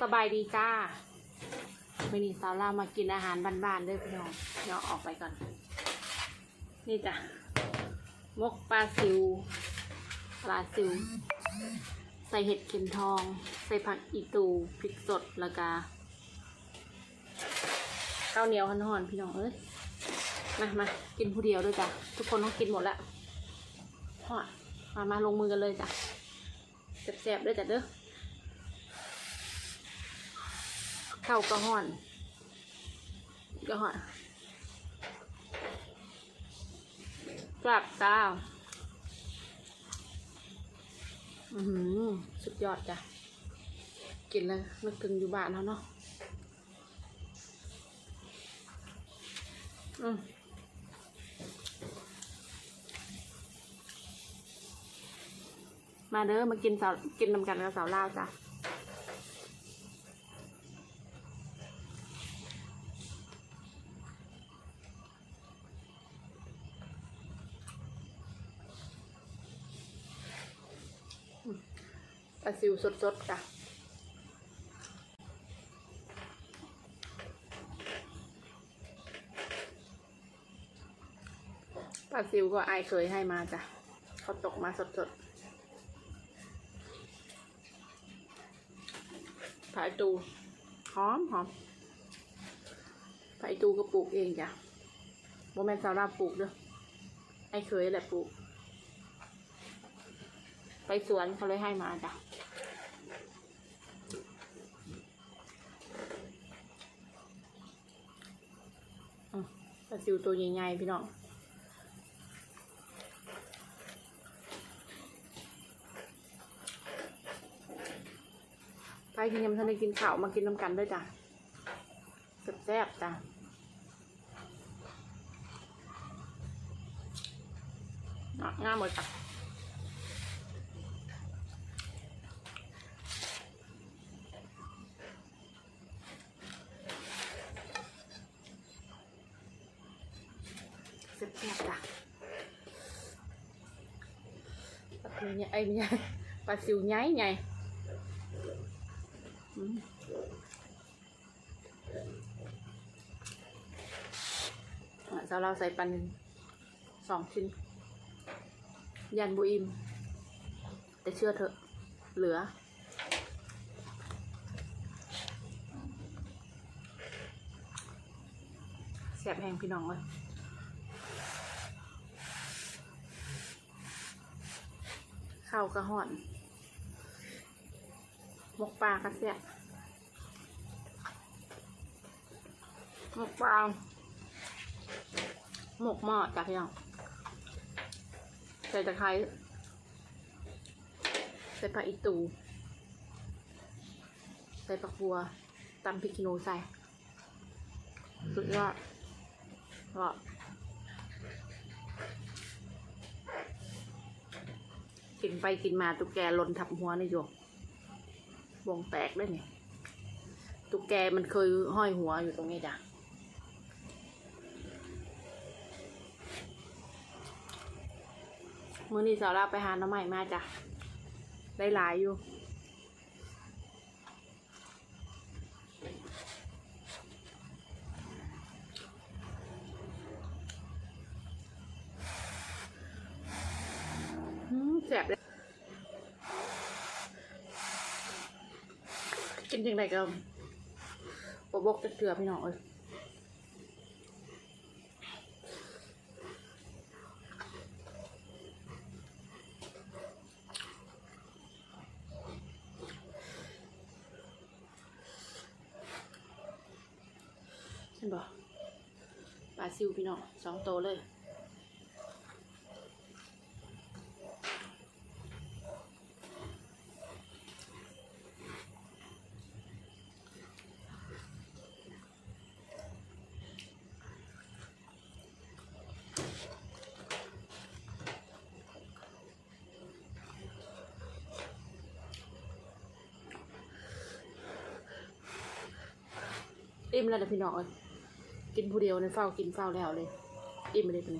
สบายดีจ้าวันนี้สาวเรามากินอาหารบ้านๆด้วยพี่น้องเดี๋ยวออกไปก่อน นี่จ้ะมกปลาซิวปลาซิว ใส่เห็ดเข็มทอง ใส่ผักอีตูพริกสดแล้วก็ข้าวเหนียวห่อนๆพี่น้องเอ้ยมามากินผู้เดียวด้วยจ้ะทุกคนต้องกินหมดละห่อมามาลงมือกันเลยจ้ะแซ่บๆด้วยจ้ะเด้อ เข้ากระห่อนกระห่อนกลับตาอือหือสุดยอดจ้ะ กินแล้วนึกถึงอยู่บ้านเขาเนาะอืมมาเด้อมากินสาวกินนำกันกับสาวลาวจ้ะ ลาซิวสดๆจ้ะปลาซิวก็ไอเคยให้มาจ้ะเขาตกมาสดๆผายตูหอมหอมผายตูก็ปลูกเองจ้ะโมแมนซาร่าปลูกด้อไอ้เคยแหละปลูก ไปสวนเขาเลยให้มาจ้ะ อืมปลา ซิวตัวใหญ่ๆพี่น้องไปที่ยังไม่ทันได้กินข้าวมากินน้ำกันด้วยจ้ะแซ่บๆจ้ะอะง่ายหมดจ้ะ แซ่บๆจ้ะ ปเนี่ยไอ้เนี่ยปลาซิวใหญ่ใหญ่อืมอะสาวเราใส่ปันสองชิ้น ยันบุอิม แต่เชื่อเถอะ เหลือแสบแห้งพี่น้องเลย ข้าวกระห่อนหมกปลากระเสียหมกปลาหมกหม้อจ้ะพี่น้องใส่ตะไคร้ใส่ผักอีตู ใส่ผักบัวตำพริกขี้หนูใส่สุดยอดก็ กินไปกินมาตุ๊กแกหล่นทับหัวนี่โยมวงแตกด้วยเนี่ยตุ๊กแกมันเคยห้อยหัวอยู่ตรงนี้จ้ะมื่อนี้สาวลาไปหาน้ำใหม่มาจ้ะได้หลายอยู่ อืมแสบเลย กินจังไดก็บบบกจะเกลือพี่น้องเอ้ยเห็นบ่ปลาซิวพี่น้องสองโตเลย อิ่มแล้วเดี๋พี่น้องกินผู้เดียวในเฝ้ากินเฝ้าแล้วเลย อิ่มเลยเป็น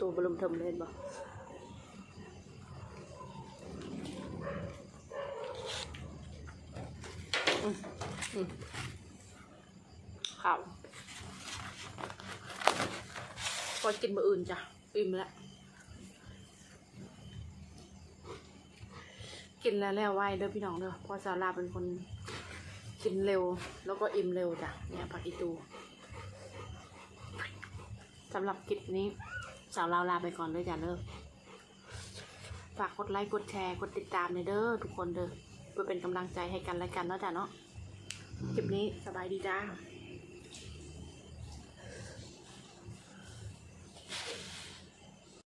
ตัวบลุมทำเล่นบ่อืมอืม พอกินมื้ออื่นจ้ะอิ่มแล้วกินแล้วแล้วไวเด้อพี่น้องเด้อพอสาวลาเป็นคนกินเร็ว แล้วก็อิ่มเร็วจ้ะเนี่ยผักอีตูสำหรับคลิปนี้สาวลาลาไปก่อนเลยจ้ะเด้อฝากกดไลค์กดแชร์กดติดตามเลยเด้อทุกคนเด้อเพื่อเป็นกำลังใจให้กันและกันเนาะจ้ะเนาะคลิปนี้สบายดีจ้า